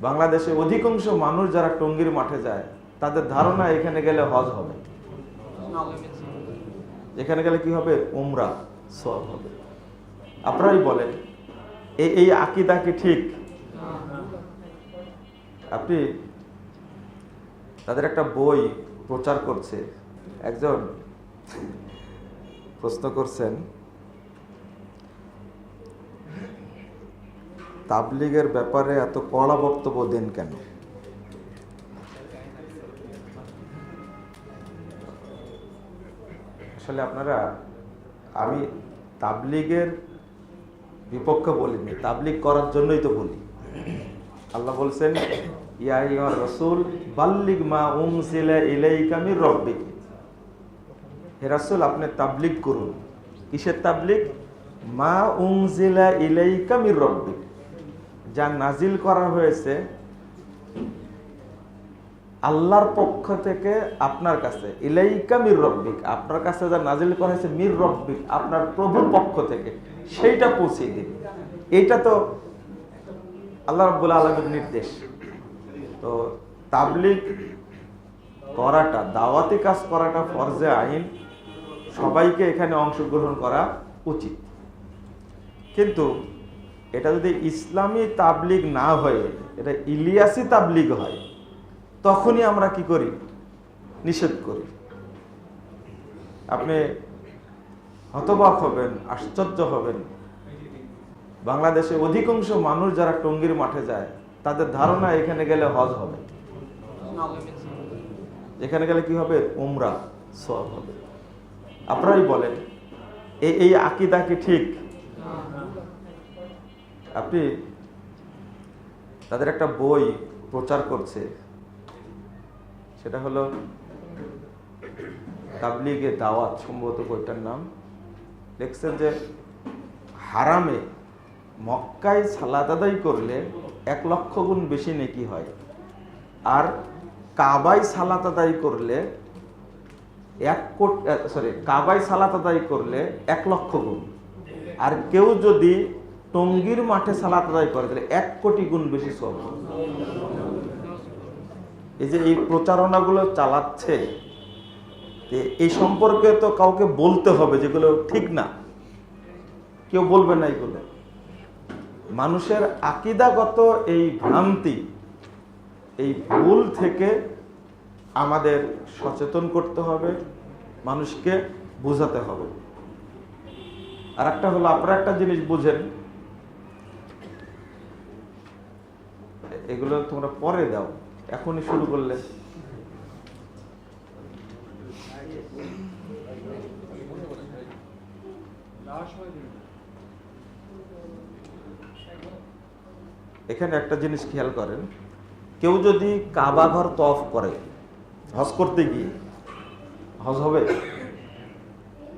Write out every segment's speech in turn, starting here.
বাংলাদেশে অধিকাংশ মানুষ যারা টঙ্গীর মাঠে যায়, তাদের ধারণা এখানে গেলে হজ হবে। এখানে গেলে কি হবে? উমরা সব হবে। আপনারাই বলেন এই এই আকিদা কি ঠিক? আপনি, তাদের একটা বই প্রচার করছে। একজন প্রশ্ন করছেন তাবলিগের ব্যাপারে এত কড়া বক্তব্য দেন কেন? আসলে আপনারা, আমি তাবলিগের বিপক্ষে বলিনি, তাবলিগ করার জন্যই তো বলি। আল্লাহ বলছেন, ইয়া ইয়া রসুল মা রাসূল, আপনি তাবলিগ করুন। কিসের তাবলিগ? মা উমজিলা ইলাইকা মির রব্বিক। যা নাজিল করা হয়েছে আল্লাহর পক্ষ থেকে আপনার কাছে। ইলাইকা মির রব্বিক। আপনার কাছে যা নাজিল করা হয়েছে মির রব্বিক, আপনার প্রভুর পক্ষ থেকে। সেইটা পৌঁছে দিন। এইটা তো আল্লাহ রব্বুল আলমের নির্দেশ। তো তাবলিগ করাটা, দাওয়াতি কাজ করাটা ফরজে আইন। সবাইকে এখানে অংশগ্রহণ করা উচিত। কিন্তু এটা যদি ইসলামী তাবলিগ না হয়ে, এটা ইলিয়াসি তাবলিগ হয়, তখনই আমরা কি করি? নিষেধ করি। আপনি হতবাক হবেন, আশ্চর্য হবেন। বাংলাদেশে অধিকাংশ মানুষ যারা টঙ্গীর মাঠে যায়, তাদের ধারণা এখানে গেলে হজ হবে। এখানে গেলে কি হবে? উমরা সব হবে। আপনারাই বলেন এই এই আকিদা কি ঠিক? আপনি তাদের একটা বই প্রচার করছে। সেটা হলো তাবলিগে দাওয়াত, সম্ভবত বইটার নাম। দেখছেন যে হারামে মক্কায় সালাদ করলে এক লক্ষ গুণ বেশি নেকি হয়। আর কাবাই সালাত করলে এক কোট সরি কাবাই সালাত করলে এক লক্ষ গুণ। আর কেউ যদি টঙ্গীর মাঠে সালাত আদায় করে, তাহলে এক কোটি গুণ বেশি সব। এই যে এই প্রচারণাগুলো চালাচ্ছে এই সম্পর্কে তো কাউকে বলতে হবে, যেগুলো ঠিক না। কেউ বলবে না এগুলো। মানুষের আকিদাগত এই ভ্রান্তি, এই ভুল থেকে আমাদের সচেতন করতে হবে, মানুষকে বোঝাতে হবে। আর একটা হলো, আপনারা একটা জিনিস বুঝেন এগুলো তোমরা পরে দাও। এখনই শুরু করলে। এখানে একটা জিনিস খেয়াল করেন, কেউ যদি কাবা ঘর তফ করে, হজ করতে গিয়ে, হজ হবে?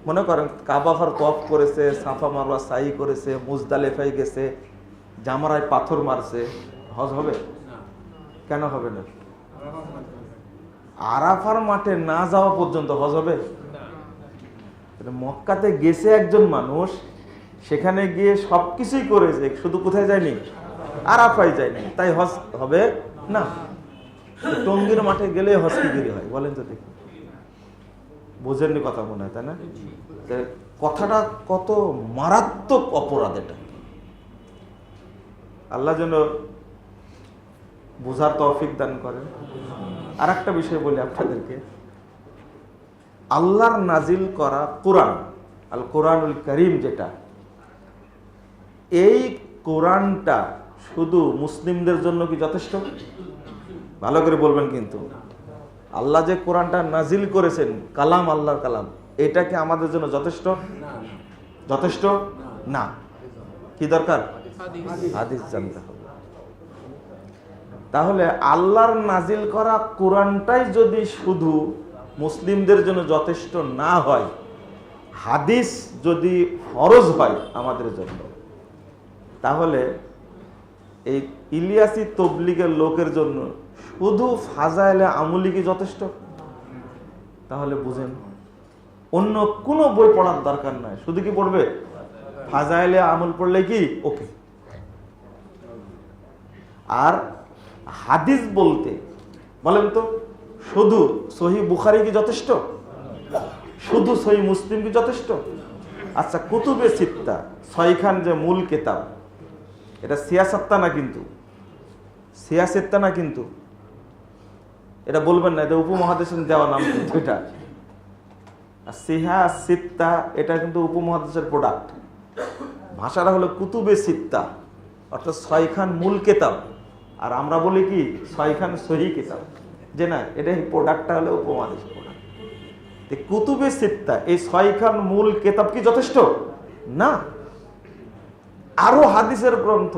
মনে করেন কাবা ঘর তফ করেছে, সাফা মারওয়া সাই করেছে মুজদালেফাই গেছে, জামারায় পাথর মারছে হজ হবে? কেন হবে না? আরাফার মাঠে না যাওয়া পর্যন্ত হজ হবে? মক্কাতে গেছে একজন মানুষ সেখানে গিয়ে সবকিছুই করেছে শুধু কোথায় যায়নি? আরাফাই যায়নি। তাই হজ হবে? না। টঙ্গীর মাঠে গেলে হজ কি গিরি হয়? বলেন তো দেখি। বোঝেননি কথা মনে হয় তাই না? কথাটা কত মারাত্মক অপরাধ এটা। আল্লাহ যেন বোঝার তৌফিক দান করেন। আর একটা বিষয় বলি আপনাদেরকে। আল্লাহর নাজিল করা কোরআন, আল কোরআনুল করিম যেটা, এই কোরআনটা শুধু মুসলিমদের জন্য কি যথেষ্ট? ভালো করে বলবেন কিন্তু। আল্লাহ যে কোরআনটা নাজিল করেছেন, কালাম আল্লাহর কালাম, এটা কি আমাদের জন্য যথেষ্ট? যথেষ্ট? না। কি দরকার? হাদিস জানতে তাহলে আল্লাহর নাজিল করা কোরআনটাই যদি শুধু মুসলিমদের জন্য যথেষ্ট না হয়, হাদিস যদি ফরজ হয় আমাদের জন্য, তাহলে এই ইলিয়াসি তবলিগের লোকের জন্য শুধু ফাজাইলে আমলি কি যথেষ্ট? তাহলে বুঝেন, অন্য কোনো বই পড়ার দরকার নাই। শুধু কি পড়বে? ফাজাইলে আমল পড়লে কি? ওকে। আর হাদিস বলতে, বলেন তো, শুধু সহি বুখারি কি যথেষ্ট? শুধু সহি মুসলিম কি যথেষ্ট? আচ্ছা কুতুবে সিত্তা ছয়খান যে মূল কেতাব, এটা সিয়াসত্তা না কিন্তু? সিয়াসেত্তা না কিন্তু? এটা বলবেন না, এটা উপমহাদেশের দেওয়া নাম কিন্তু এটা। সিহা, সিত্তা, এটা কিন্তু উপমহাদেশের প্রোডাক্ট ভাষাটা হলো কুতুবে সিত্তা, অর্থাৎ ছয়খান মূল কেতাব। আর আমরা বলি কি, ছয়খান সহি কেতাব। যে না এটা এই প্রোডাক্টটা হলো উপমহাদেশ প্রোডাক্ট কুতুবে সিত্তা, এই ছয়খান মূল কেতাব কি যথেষ্ট? না। আরও হাদিসের গ্রন্থ।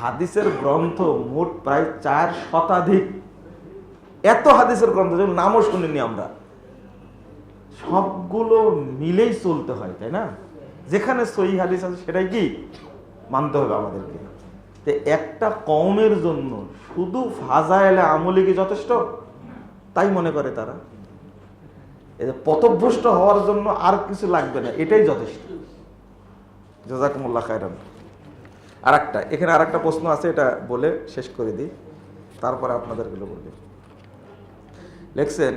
হাদিসের গ্রন্থ মোট প্রায় চার শতাধিক। এত হাদিসের গ্রন্থ যেমন নামও শুনিনি আমরা। সবগুলো মিলেই চলতে হয়, তাই না? যেখানে সহি হাদিস আছে, সেটাই কি? মানতে হবে আমাদেরকে। একটা কমের জন্য শুধু ফাজাইলে আমলে কি যথেষ্ট? তাই মনে করে তারা। পথভ্রষ্ট হওয়ার জন্য আর কিছু লাগবে না, এটাই যথেষ্ট। জাজাকুমুল্লাহ খায়রান। আর একটা এখানে আর একটা প্রশ্ন আছে, এটা বলে শেষ করে দিই। তারপরে আপনাদেরগুলো বলবে লেখছেন,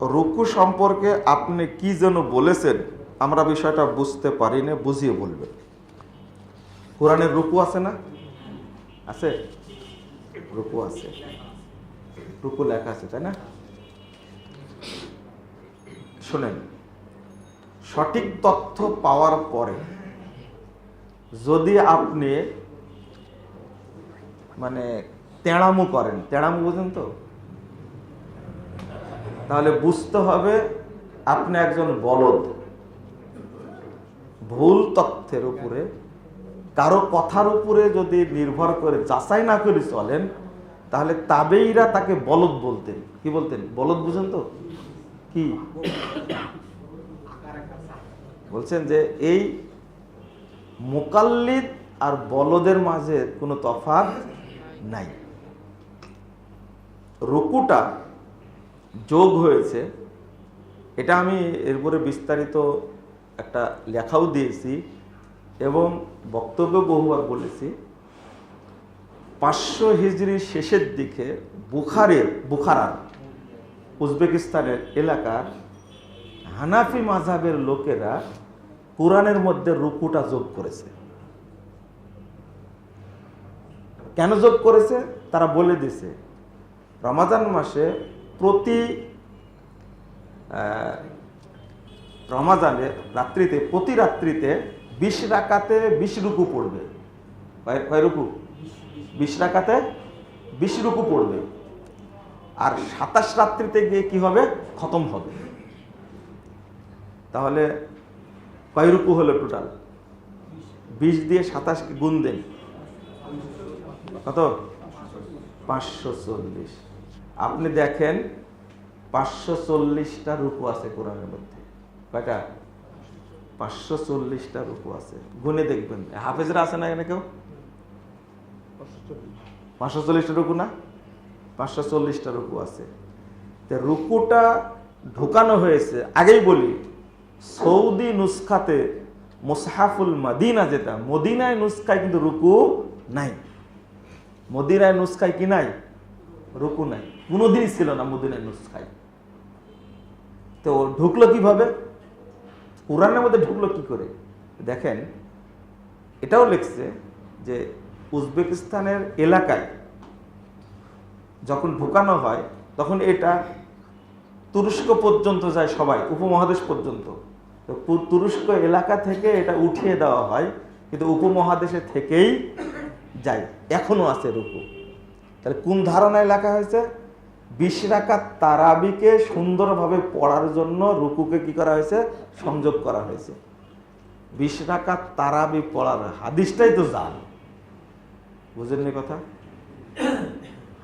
রুকু সম্পর্কে আপনি কি যেন বলেছেন, আমরা বিষয়টা বুঝতে পারি না বুঝিয়ে বলবেন। কোরআনের রুকু আছে না? আছে? রুকু আছে। রুকু লেখা আছে, তাই না? শোনেন, সঠিক তথ্য পাওয়ার পরে যদি আপনি মানে তেড়ামু করেন, তেড়ামু বুঝেন তো? তাহলে বুঝতে হবে আপনি একজন বলদ। ভুল তথ্যের উপরে কারও কথার উপরে যদি নির্ভর করে যাচাই না করে চলেন, তাহলে তাবেইরা তাকে বলদ বলতেন। কি বলতেন? বলদ বুঝেন তো? কি? বলছেন যে এই মোকাল্লিদ আর বলদের মাঝে কোনো তফাৎ নাই। রুকুটা যোগ হয়েছে। এটা আমি এরপরে বিস্তারিত একটা লেখাও দিয়েছি। এবং বক্তব্য বহুবার বলেছি, পাঁচশো হিজড়ির শেষের দিকে বুখারের, বুখারার, উজবেকিস্তানের এলাকার হানাফি মাঝাবের লোকেরা কোরআনের মধ্যে রুকুটা যোগ করেছে। কেন যোগ করেছে? তারা বলে দিছে রমাজান মাসে প্রতি রমাজানে রাত্রিতে, প্রতি রাত্রিতে বিশ রাকাতে বিশ রুকু পড়বে। কয়- রুকু? বিশ রাকাতে বিশ রুকু পড়বে। আর সাতাশ রাত্রিতে গিয়ে কি হবে? খতম হবে। তাহলে কয় রুকু হলো টোটাল? বিশ দিয়ে সাতাশ গুণ দেন? কত? পাঁচশো চল্লিশ। আপনি দেখেন পাঁচশো চল্লিশটা রুকু আছে কোরআনের মধ্যে। কয়টা? পাঁচশো চল্লিশটা রুকু আছে। গুনে দেখবেন। হাফেজরা আছে না এখানে কেউ? পাঁচশো চল্লিশটা রুকু না? পাঁচশো চল্লিশটা রুকু আছে। তো রুকুটা ঢুকানো হয়েছে, আগেই বলি, সৌদি নুসখাতে মোসাহাফুল মাদিনা যেটা, মদিনায় নুসখায় কিন্তু রুকু নাই। মদিনায় নুসখায় কি নাই? রুকু নাই। কোনোদিনই ছিল না মদিনায় নুসখায়। তো ঢুকলো কীভাবে? কোরআনের মধ্যে ঢুকলো কি করে? দেখেন, এটাও লিখছে যে উজবেকিস্তানের এলাকায় যখন ঢুকানো হয়, তখন এটা তুরস্ক পর্যন্ত যায় সবাই, উপমহাদেশ পর্যন্ত। তো তুরস্ক এলাকা থেকে এটা উঠিয়ে দেওয়া হয়, কিন্তু উপমহাদেশে থেকেই যায়, এখনও আছে রুকু। তাহলে কোন ধারণা এলাকা হয়েছে? বিশ রাকাত তারাবিকে সুন্দরভাবে পড়ার জন্য রুকুকে কি করা হয়েছে? সংযোগ করা হয়েছে। বিশ রাকাত তারাবি পড়ার হাদিসটাই তো জাল বুঝেননি কথা?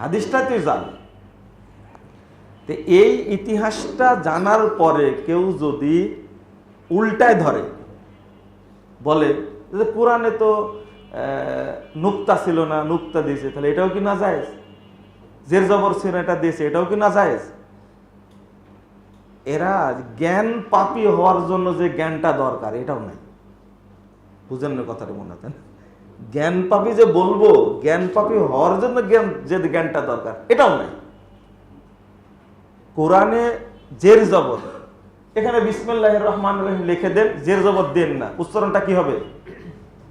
হাদিসটাই তো জাল তো এই ইতিহাসটা জানার পরে কেউ যদি উল্টায় ধরে, বলে যে কোরআনে তো নুক্তা ছিল না, নুক্তা দিয়েছে, তাহলে এটাও কি না যায় জের জবর এটা দিয়েছে, এটাও কি না যায় এরা জ্ঞান পাপি হওয়ার জন্য যে জ্ঞানটা দরকার, এটাও নাই। বুঝেন না কথাটা মনে হয় জ্ঞান পাপি যে বলব, জ্ঞান পাপি হওয়ার জন্য জ্ঞান, যে জ্ঞানটা দরকার, এটাও নাই। কোরআনে জের জবর, এখানে বিসমিল্লাহ রহমান রহিম লিখে দেন, জের জবর দেন না। উচ্চারণটা কি হবে?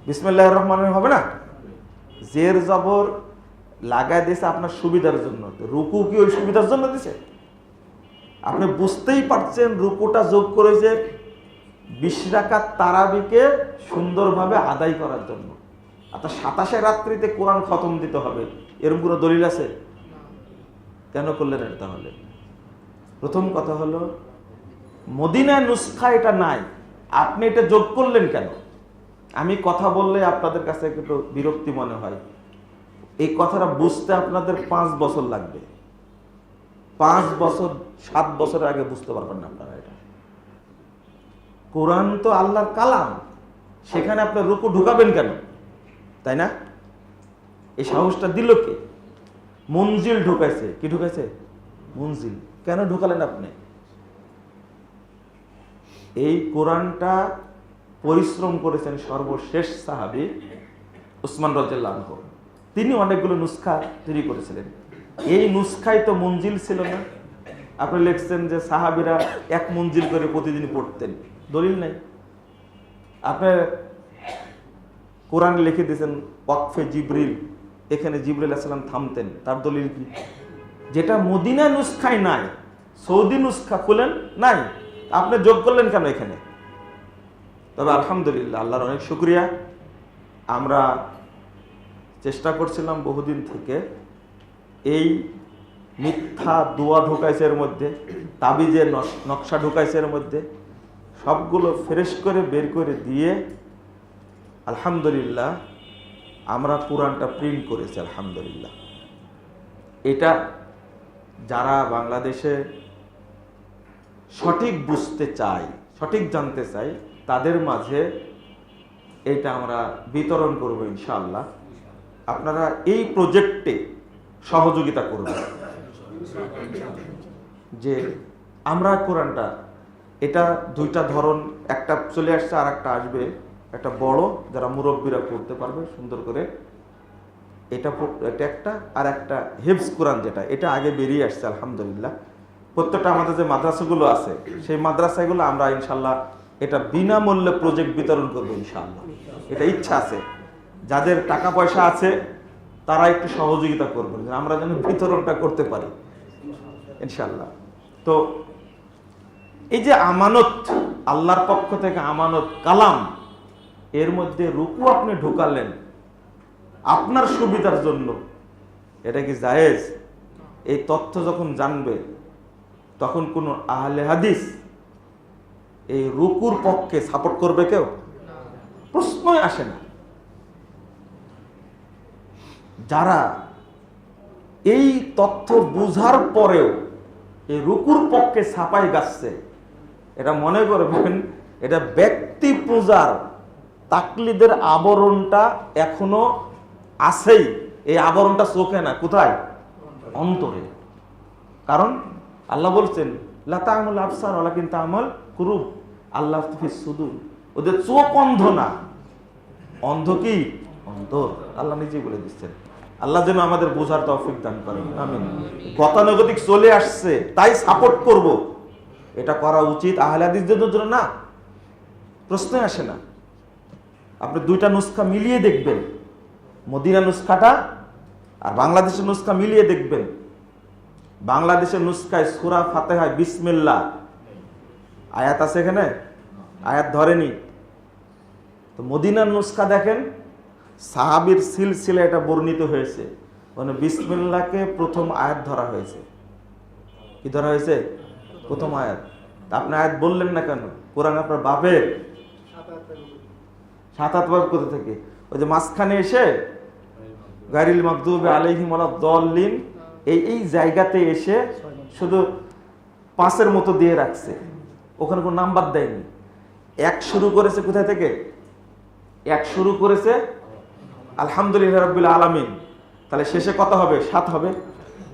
বিসমিল্লাহ রহমান রহিম হবে না? জের জবর লাগায় দিয়েছে আপনার সুবিধার জন্য। রুকু কি ওই সুবিধার জন্য দিছে? আপনি বুঝতেই পারছেন রুকুটা যোগ করেছে বিশ রাকাত তারাবিকে সুন্দরভাবে আদায় করার জন্য। আপনার সাতাশে রাত্রিতে কোরআন খতম দিতে হবে। এরকম কোনো দলিল আছে? কেন করলেন এটা তাহলে? প্রথম কথা হলো, মদিনায় নুসখা এটা নাই। আপনি এটা যোগ করলেন কেন? আমি কথা বললে আপনাদের কাছে একটু বিরক্তি মনে হয়। এই কথাটা বুঝতে আপনাদের পাঁচ বছর লাগবে। পাঁচ বছর, সাত বছরের আগে বুঝতে পারবেন না আপনারা এটা। কোরআন তো আল্লাহর কালাম। সেখানে আপনার রুকু ঢুকাবেন কেন? তাই না? এই সাহসটা দিল কে? মঞ্জিল ঢুকাইছে। কি ঢুকাইছে? মঞ্জিল। কেন ঢুকালেন আপনি? এই কোরআনটা পরিশ্রম করেছেন সর্বশেষ সাহাবি উসমান রাজ্লাহ তিনি অনেকগুলো নুসখা তৈরি করেছিলেন। এই নুসখাই তো মঞ্জিল ছিল না। আপনি লিখছেন যে সাহাবিরা এক মঞ্জিল করে প্রতিদিন পড়তেন। দলিল নাই। আপনার কোরআন লিখে দিয়েছেন, ওয়াকফে জিবরিল। এখানে জিবরিল আসসালাম থামতেন। তার দলিল কি? যেটা মদিনা নুসখায় নাই, সৌদি নুসখা খুলেন, নাই। আপনি যোগ করলেন কেন এখানে? তবে আলহামদুলিল্লাহ, আল্লাহর অনেক শুক্রিয়া। আমরা চেষ্টা করছিলাম বহুদিন থেকে। এই মিথ্যা দোয়া ঢুকাইছে এর মধ্যে তাবিজের নকশা ঢুকাইছে এর মধ্যে, সবগুলো ফ্রেশ করে বের করে দিয়ে আলহামদুলিল্লাহ আমরা কোরআনটা প্রিন্ট করেছি, আলহামদুলিল্লাহ। এটা যারা বাংলাদেশে সঠিক বুঝতে চাই সঠিক জানতে চাই তাদের মাঝে এটা আমরা বিতরণ করব ইনশাআল্লাহ। আপনারা এই প্রজেক্টে সহযোগিতা করবেন। যে আমরা কোরআনটা, এটা দুইটা ধরন, একটা চলে আসছে আর একটা আসবে। একটা বড়, যারা মুরব্বীরা পড়তে পারবে, সুন্দর করে। এটা এটা একটা, আর একটা হেফস কোরআন যেটা, এটা আগে বেরিয়ে আসছে, আলহামদুলিল্লাহ। প্রত্যেকটা আমাদের যে মাদ্রাসাগুলো আছে, সেই মাদ্রাসাগুলো আমরা ইনশাল্লাহ এটা বিনামূল্যে প্রজেক্ট বিতরণ করব ইনশাল্লাহ এটা ইচ্ছা আছে। যাদের টাকা পয়সা আছে, তারা একটু সহযোগিতা করবেন আমরা যেন বিতরণটা করতে পারি ইনশাল্লাহ তো এই যে আমানত, আল্লাহর পক্ষ থেকে আমানত, কালাম, এর মধ্যে রুকু আপনি ঢুকালেন, আপনার সুবিধার জন্য, এটা কি জায়েজ? এই তথ্য যখন জানবে, তখন কোনো আহলে হাদিস এই রুকুর পক্ষে সাপোর্ট করবে কেউ? প্রশ্নই আসে না। যারা এই তথ্য বুঝার পরেও এই রুকুর পক্ষে ছাপাই গাচ্ছে এটা মনে করবেন এটা ব্যক্তি পূজার তাকলিদের আবরণটা এখনও আছেই। এই আবরণটা চোখে না, কোথায়? অন্তরে। কারণ আল্লাহ বলছেন লতা আমল আফসার ওলা কিন্তু আমল কুরুব। আল্লাহ শুধু ওদের চোখ অন্ধ না। অন্ধ কি? অন্তর। আল্লাহ নিজেই বলে দিচ্ছেন। আল্লাহ যেন আমাদের বোঝার তৌফিক দান করেন। আমিন। গতানুগতিক চলে আসছে, তাই সাপোর্ট করব। এটা করা উচিত, আহলে হাদিসদের জন্য না। প্রশ্নই আসে না। আপনি দুইটা নুসখা মিলিয়ে দেখবেন। মদিনা নুসখাটা আর বাংলাদেশের নুসখা মিলিয়ে দেখবেন। বাংলাদেশের নুসখায় সুরা ফাতেহায় বিসমিল্লা আয়াত আছে এখানে? আয়াত ধরেনি। তো মদিনার নুসখা দেখেন সাহাবির সিলসিলা এটা বর্ণিত হয়েছে। মানে বিসমিল্লাকে প্রথম আয়াত ধরা হয়েছে। কি ধরা হয়েছে? প্রথম আয়াত। তা আপনি আয়াত বললেন না কেন? কোরআন আপনার বাপের। সাত আট বার কোথা থেকে? ওই যে মাঝখানে এসে গারিল মাকদুব আলাইহিম দলিন এই এই জায়গাতে এসে শুধু পাঁচের মতো দিয়ে রাখছে। ওখানে কোনো নাম্বার দেয়নি। এক শুরু করেছে কোথায় থেকে? এক শুরু করেছে আলহামদুলিল্লাহ রবিল আলমিন। তাহলে শেষে কত হবে? সাত হবে।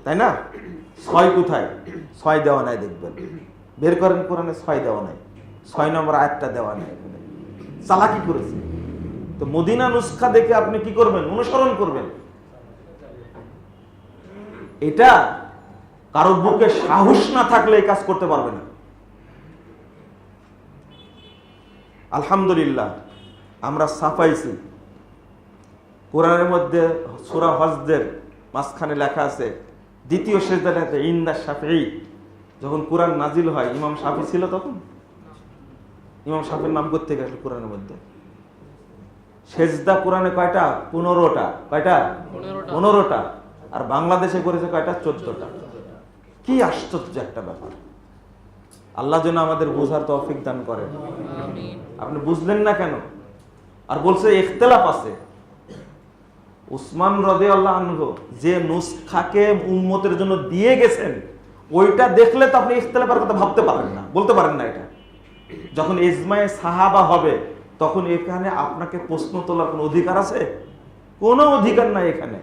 তাই না? ছয় কোথায়? ছয় দেওয়া নাই দেখবেন। বের করেন কোরআনে ছয় দেওয়া নাই। ছয় নম্বর আয়াতটা দেওয়া নাই চালাকি করেছে। তো মদিনা নুসখা দেখে আপনি কি করবেন? অনুসরণ করবেন। এটা কারও বুকে সাহস না থাকলে কাজ করতে পারবে না। আলহামদুলিল্লাহ, আমরা সাফাইছি। কোরআনের মধ্যে সুরা হজদের মাঝখানে লেখা আছে দ্বিতীয় শেষদা লেখা ইন্দা সাফি যখন কোরআন নাজিল হয় ইমাম সাফি ছিল তখন? ইমাম সাফির নাম করতে গেছে কোরআনের মধ্যে? সেজদা কোরআনে কয়টা? পনেরোটা। কয়টা। পনেরোটা। আর বাংলাদেশে করেছে কয়টা? চোদ্দটা। কি আশ্চর্য একটা ব্যাপার। আল্লাহ যেন আমাদের বোঝার তৌফিক দান করেন। আপনি বুঝলেন না কেন? আর বলছে ইখতলাফ আছে। উসমান রদে আল্লাহ যে নুসখাকে উম্মতের জন্য দিয়ে গেছেন, ওইটা দেখলে তো আপনি ইখতলাফের কথা ভাবতে পারেন না। বলতে পারেন না এটা। যখন ইজমায়ে সাহাবা হবে, তখন এখানে আপনাকে প্রশ্ন তোলার কোনো অধিকার আছে? কোনো অধিকার নাই এখানে।